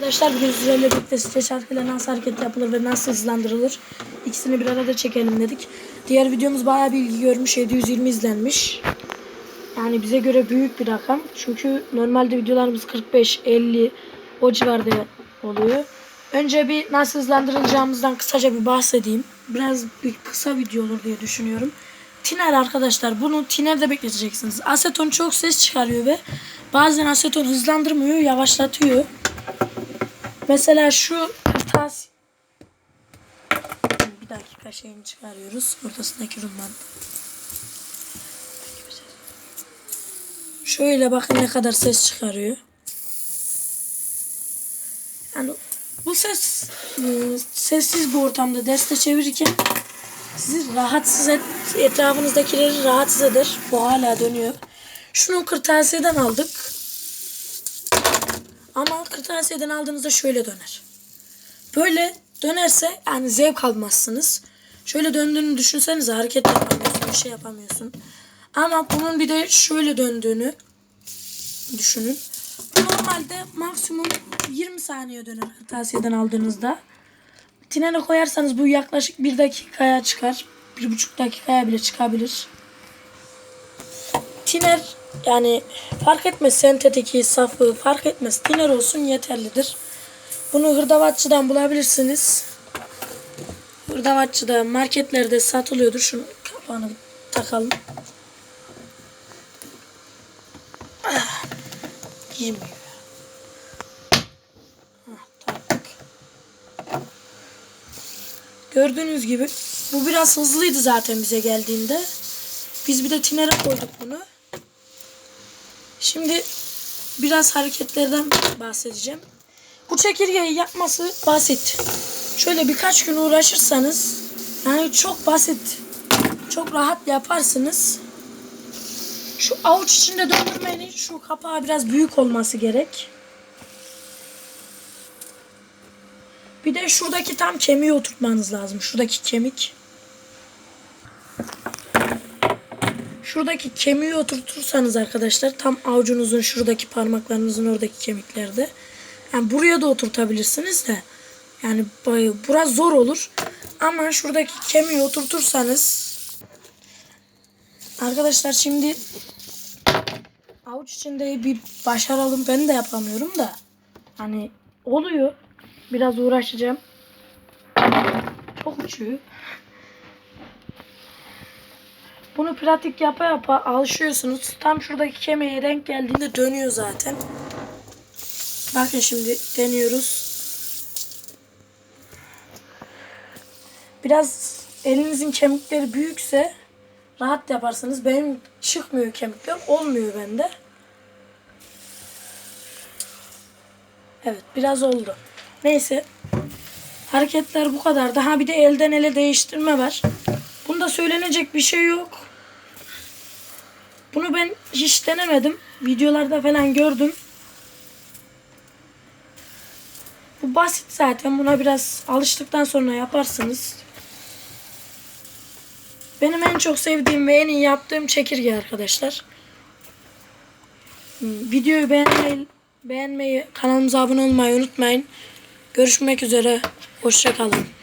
Arkadaşlar bugün sizlerle birlikte site şarkıyla nasıl hareket yapılır ve nasıl hızlandırılır ikisini bir arada çekelim dedik. Diğer videomuz bayağı bir ilgi görmüş 720 izlenmiş. Yani bize göre büyük bir rakam. Çünkü normalde videolarımız 45-50 o civarda oluyor. Önce bir nasıl hızlandırılacağımızdan kısaca bir bahsedeyim. Biraz bir kısa video olur diye düşünüyorum. Tiner arkadaşlar bunu tinerde bekleteceksiniz. Aseton çok ses çıkarıyor ve bazen aseton hızlandırmıyor yavaşlatıyor. Mesela şu kırtas bir dakika şeyini çıkarıyoruz. Ortasındaki rulman. Şöyle bakın ne kadar ses çıkarıyor. Yani bu ses e, sessiz bir ortamda derste çevirirken sizi rahatsız et, etrafınızdakileri rahatsız eder. Bu hala dönüyor. Şunu kırtasiyeden aldık. Ama kırtasiyeden aldığınızda şöyle döner. Böyle dönerse yani zevk almazsınız. Şöyle döndüğünü düşünsenize hareket yapamıyorsun, bir şey yapamıyorsun. Ama bunun bir de şöyle döndüğünü düşünün. Normalde maksimum 20 saniye döner kırtasiyeden aldığınızda. Tinene koyarsanız bu yaklaşık bir dakikaya çıkar. Bir buçuk dakikaya bile çıkabilir. Tiner yani fark etmez sentetiki, safı fark etmez. Tiner olsun yeterlidir. Bunu hırdavatçıdan bulabilirsiniz. Hırdavatçıda marketlerde satılıyordur. Şunu kapağını takalım. Ah, girmiyor. Ah. Gördüğünüz gibi bu biraz hızlıydı zaten bize geldiğinde. Biz bir de tinere koyduk bunu. Şimdi biraz hareketlerden bahsedeceğim. Bu çekirgeyi yapması basit. Şöyle birkaç gün uğraşırsanız yani çok basit. Çok rahat yaparsınız. Şu avuç içinde döndürmenin şu kapağı biraz büyük olması gerek. Bir de şuradaki tam kemiği oturtmanız lazım. Şuradaki kemik. Şuradaki kemiği oturtursanız arkadaşlar tam avucunuzun şuradaki parmaklarınızın oradaki kemiklerde. Yani buraya da oturtabilirsiniz de. Yani burası zor olur. Ama şuradaki kemiği oturtursanız arkadaşlar şimdi avuç içinde bir başaralım ben de yapamıyorum da. Hani oluyor. Biraz uğraşacağım. Çok uçuyor. Bunu pratik yapa yapa alışıyorsunuz. Tam şuradaki kemiğe denk geldiğinde dönüyor zaten. Bakın şimdi deniyoruz. Biraz elinizin kemikleri büyükse rahat yaparsınız. Benim çıkmıyor kemikler. Olmuyor bende. Evet biraz oldu. Neyse. Hareketler bu kadar. Daha bir de elden ele değiştirme var. Bunda söylenecek bir şey yok. Bunu ben hiç denemedim. Videolarda falan gördüm. Bu basit zaten. Buna biraz alıştıktan sonra yaparsınız. Benim en çok sevdiğim ve en iyi yaptığım çekirge arkadaşlar. Hmm, Videoyu beğenmeyi, beğenmeyi, kanalımıza abone olmayı unutmayın. Görüşmek üzere. Hoşçakalın.